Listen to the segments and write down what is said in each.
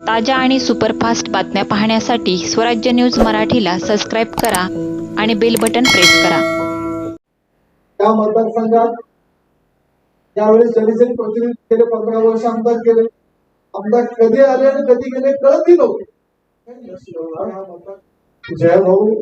ताज्या आणि सुपरफास्ट बातम्या पाहण्यासाठी स्वराज्य न्यूज मराठीला सबस्क्राईब करा आणि बेल बटन प्रेस करा. या मतदारसंघात यावेळेस जनसेने प्रतिनिधित्व केले पंधरा वर्ष आमदार केले आमदार कधी आले आणि कधी गेले कळतही नव्हते. जय भाऊ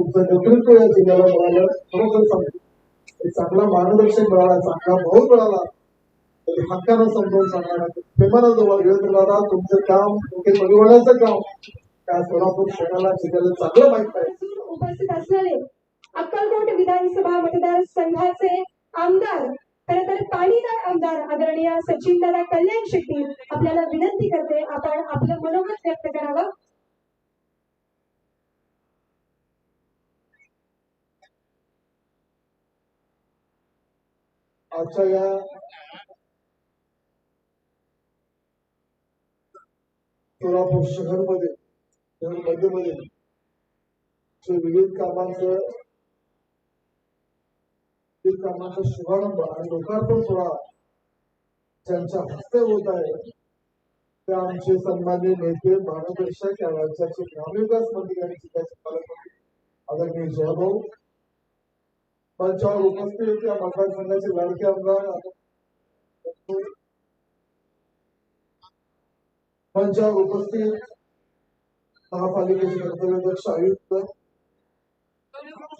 तुमचं नेतृत्व या जिल्ह्याला मिळालं खरोखर सांगतो चांगला मार्गदर्शन मिळाला चांगला भाऊ मिळाला. तरी हक्कानं समजावून सांगणार प्रेमानं जवळ घेऊन दादा तुमचं काम तुमचे परिवाराचं काम. त्या सोलापूर शहराला जिल्ह्याला चांगलं माहीत आहे. उपस्थित असलेले अक्कलकोट विधानसभा मतदारसंघाचे आमदार खरं तर पाणीदार आमदार आदरणीय सचिन दादा कल्याण शेट्टी आपल्याला विनंती करते आपण आपलं मनोगत व्यक्त करावं. आजच्या या सोलापूर शहरमध्ये शहर मध्येमध्ये जे विविध कामांचं विविध कामांचा शुभारंभ आणि लोकार्पण सोहळा त्यांच्या हस्ते होत आहे ते आमचे सन्मान्य नेते महाराष्ट्राच्या या राज्याचे ग्रामविकास मंत्री आणि जिल्ह्याचे पालकमंत्री आदरणीय जयभाऊ. मंचावर उपस्थित या मतदारसंघाचे लाडके आमदार मंचावर उपस्थित महापालिकेचे कर्तव्यदक्ष आयुक्त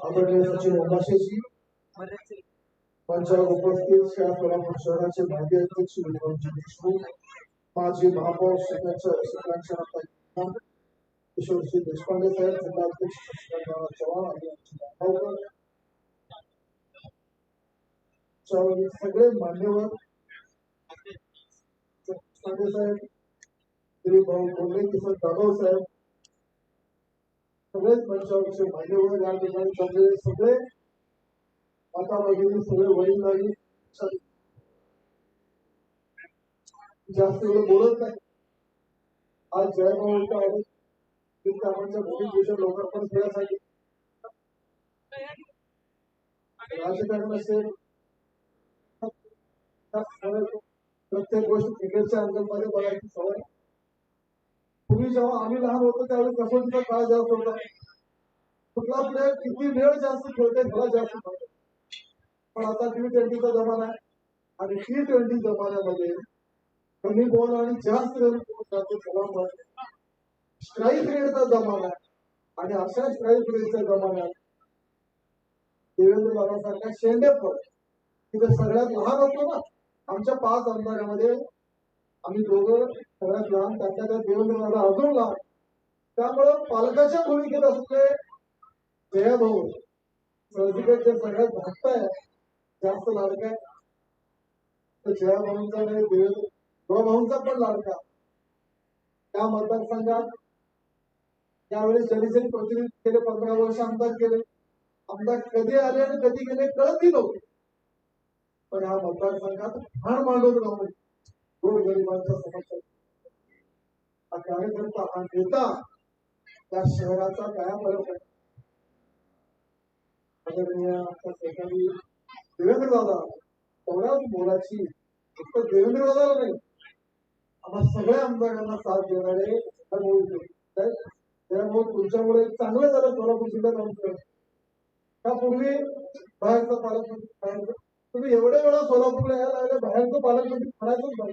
आदरणीय सचिव ओमाशेजी मंचावर उपस्थित शहर सोलापूर शहराचे माजी अध्यक्ष विक्रमजी देशमुख माजी महापौर शिक्षण किशोरजी देशपांडे साहेब जिल्हाध्यक्ष शशिकांत चव्हाण आणि आमचे सगळे मान्यवर. साहेब दिलीप भाऊ कोल्हे किसन जाधव साहेब सगळेच मंचावरचे मान्यवर या ठिकाणी जमलेले सगळे माता भगिनी सगळे. वडीलधारी जास्त वेळ बोलत नाही. आज जयभाऊचा आहे कामांच्या मोठी गोष्ट लोकांपर्यंत खेळासाठी राजकारण असेल प्रत्येक गोष्ट क्रिकेटच्या अँगलमध्ये बघायची सवय पूर्वी जेव्हा आम्ही लहान होतो त्यावेळी कसोटीचा काळ जास्त होता. कुठला प्लेअर किती वेळ जास्त खेळते मला जास्त पण आता टी ट्वेंटीचा जमाना आहे आणि टी ट्वेंटी जमान्यामध्ये कमी बॉल आणि जास्त रन जातो स्ट्राईक रेटचा जमाना आहे. आणि अशा स्ट्राईक रेटच्या जमान्यात देवेंद्र बाबासारखा शेंडेफळ तिथे सगळ्यात लहान होतो ना. आमच्या पाच आमदारामध्ये आम्ही दोघं सगळ्यात लहान त्याच्या त्या देवेंद्र दादा अजून त्यामुळं पालकाच्या भूमिकेत असले जया भाऊ सर्जिकल जे सगळ्यात धाकटा आहे जास्त लाडका आहे तर जया भाऊंचा नाही देवेंद्र भाऊंचा पण लाडका. त्या मतदारसंघात त्यावेळी जनसेने प्रतिनिधित्व केले पंधरा वर्ष आमदार केले. आमदार कधी आले आणि कधी गेले कळतही नव्हते. पण या मतदारसंघात हार मांडून राहून गोरगरिबांच्या समस्या हा कार्यकर्ता हा नेता त्या शहराचा काय फरक आहे? आदरणीय आमच्या सहकारी देवेंद्र दादा तेवढ्याच मोलाची फक्त देवेंद्र दादाला नाही आम्हा सगळ्या आमदारांना साथ देणारे त्यामुळे तुमच्यामुळे चांगलं झालं सोलापूर जिल्ह्यात आमचं त्यापूर्वी बाहेरचा पालकमंत्री बाहेरचा तुम्ही एवढ्या वेळा सोलापूरला यायला लागले बाहेरचं पालकमंत्री खरायचंच नाही.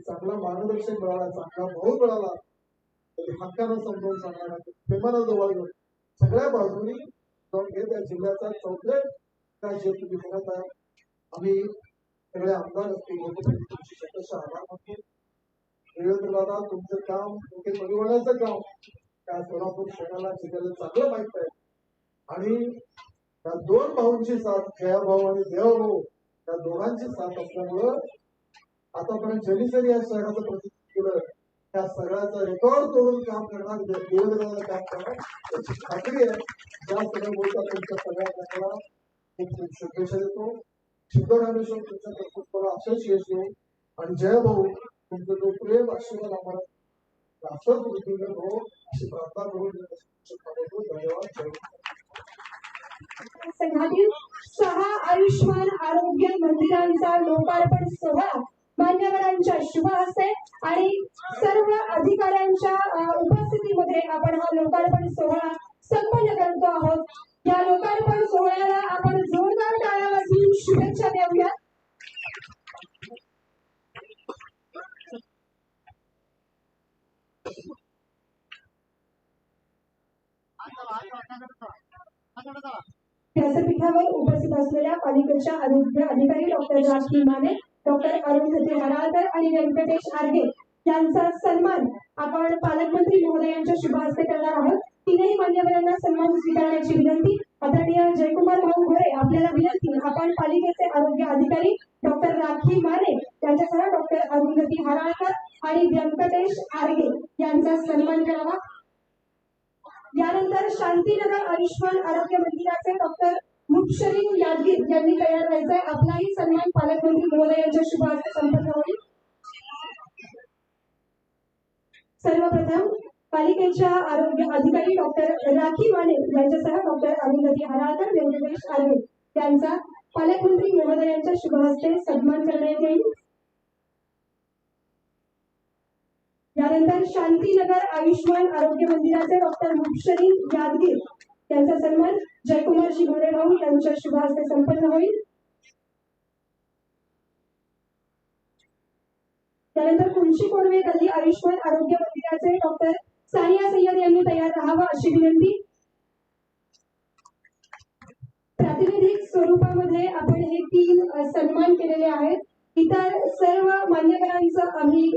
चांगला मार्गदर्शक मिळाला चांगला भाऊ मिळाला तरी हक्कानं समजावून सांगणार प्रेमानं जवळ घेऊन सगळ्या बाजूनी जाऊन जिल्ह्याचा चौथे काय जे तुम्ही म्हणत आहे. आम्ही सगळे आमदार असतील तुमची आभार मानतो तुमचं काम तुमचे परिवाराचं काम त्या सोलापूर शहराला जिल्ह्याला चांगलं माहीत आहे. आणि त्या दोन भाऊंची साथ जया भाऊ आणि देव भाऊ त्या दोघांची साथ असल्यामुळं आतापर्यंत ज्यांनी जरी या शहराचं प्रतिनिधित्व केलं त्या सगळ्याचं रेकॉर्ड तोडून काम करणार दिवसभराचं काम करणार त्याची खात्री आहे. ज्या सगळ्या गोष्टी तुमच्या सगळ्या कामाला खूप खूप शुभेच्छा देतो सिद्धरामेश्वर तुमच्या कर्तृत्वाला असेच यश देऊ आणि जय भाऊ तुमचं जो प्रेम आशीर्वाद आम्हाला असंच वृद्धी हो अशी प्रार्थना करून धन्यवाद जय भाऊ. संघातील सहा आयुष्मान आरोग्य मंदिरांचा लोकार्पण सोहळा मान्यवरांच्या शुभ हस्ते आणि सर्व अधिकाऱ्यांच्या उपस्थितीमध्ये आपण हा लोकार्पण सोहळा संपन्न करतो आहोत. या लोकार्पण सोहळ्याला आपण जोरदार टाळ्या वाजवून शुभेच्छा देऊया. व्यासपीठावर उपस्थित असलेल्या पालिकेच्या आरोग्य अधिकारी डॉक्टर राज माने डॉक्टर अरुंधती हराळकर आणि व्यंकटेश आर्गे यांचा सन्मान आपण पालकमंत्री महोदयांच्या शुभ हस्ते करणार आहोत. तीनही मान्यवरांना सन्मान स्वीकारण्याची विनंती. आदरणीय जयकुमार भाऊ घोरे आपल्याला विनंती आपण पालिकेचे आरोग्य अधिकारी डॉक्टर राखी माने यांच्यासह डॉक्टर अरुंधती हराळकर आणि व्यंकटेश आर्गे यांचा सन्मान करावा. यानंतर शांतीनगर आयुष्मान आरोग्य मंदिराचे डॉक्टर मुबशरीन यांनी तयार व्हायचंय आपलाही सन्मान पालकमंत्री महोदयांच्या शुभ हस्ते संपन्न होईल सर्वप्रथम पालिकेच्या आरोग्य अधिकारी डॉक्टर राखी माने यांच्यासह डॉक्टर अरुंधती हराळकर व्यंकटेश आर्वे यांचा पालकमंत्री महोदयांच्या शुभ हस्ते सन्मान करण्यात येईल. यानंतर शांतीनगर आयुष्मान आरोग्य मंदिराचे डॉक्टर मुक्षरी यादगीर त्यांचा सन्मान जयकुमार शिगोरे भाऊ यांच्या शुभ हस्ते संपन्न होईल. त्यानंतर कुंशी कोडवे गल्ली आयुष्मान आरोग्य मंदिराचे डॉक्टर सानिया सय्यद यांनी तयार राहावं अशी विनंती. प्रातिनिधिक स्वरूपामध्ये आपण हे तीन सन्मान केलेले आहेत. इतर सर्व मान्यवरांचं आम्ही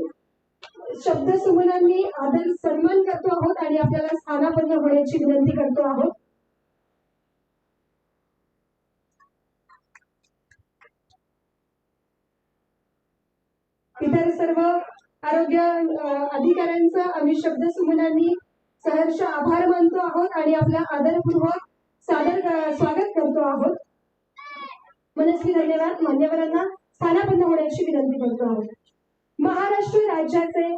शब्द सुमनांनी आदर सन्मान करतो आहोत आणि आपल्याला स्थानापन्न होण्याची विनंती करतो आहोत. इतर सर्व आरोग्य अधिकाऱ्यांचा आम्ही शब्द सुमनांनी सहर्ष आभार मानतो आहोत आणि आपला आदरपूर्वक सादर स्वागत करतो आहोत. मनस्वी धन्यवाद. मान्यवरांना स्थानापन्न होण्याची विनंती करतो आहोत. महाराष्ट्र राज्याचे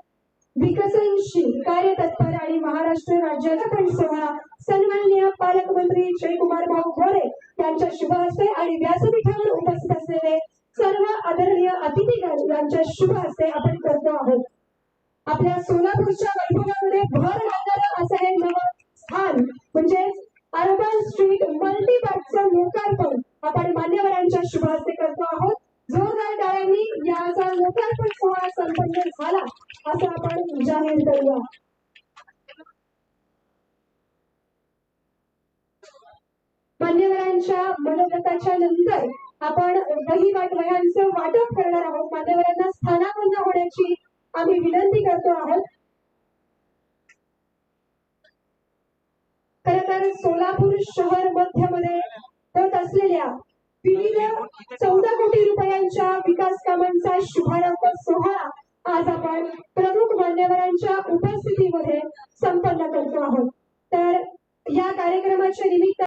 विकसनशील कार्यतत्पर आणि महाराष्ट्र राज्याचा पण सोहळा सन्माननीय पालकमंत्री जयकुमार भाऊ गोरे यांच्या शुभ हस्ते आणि व्यासपीठावर उपस्थित असलेले सर्व आदरणीय अतिथी यांच्या शुभ हस्ते आपण करतो आहोत. आपल्या सोलापूरच्या वैभव मान्यवरांच्या मनोगताच्या नंतर आपण दही वाटवयांचं वाटप करणार आहोत. मान्यवरांना स्थानापन्न होण्याची आम्ही विनंती करतो आहोत. खर तर सोलापूर शहर मध्यमध्ये होत असलेल्या विविध चौदा कोटी रुपयांच्या विकास कामांचा शुभारंभ सोहळा आज आपण प्रमुख मान्यवरांच्या उपस्थितीमध्ये संपन्न करतो आहोत. तर या कार्यक्रमाच्या निमित्त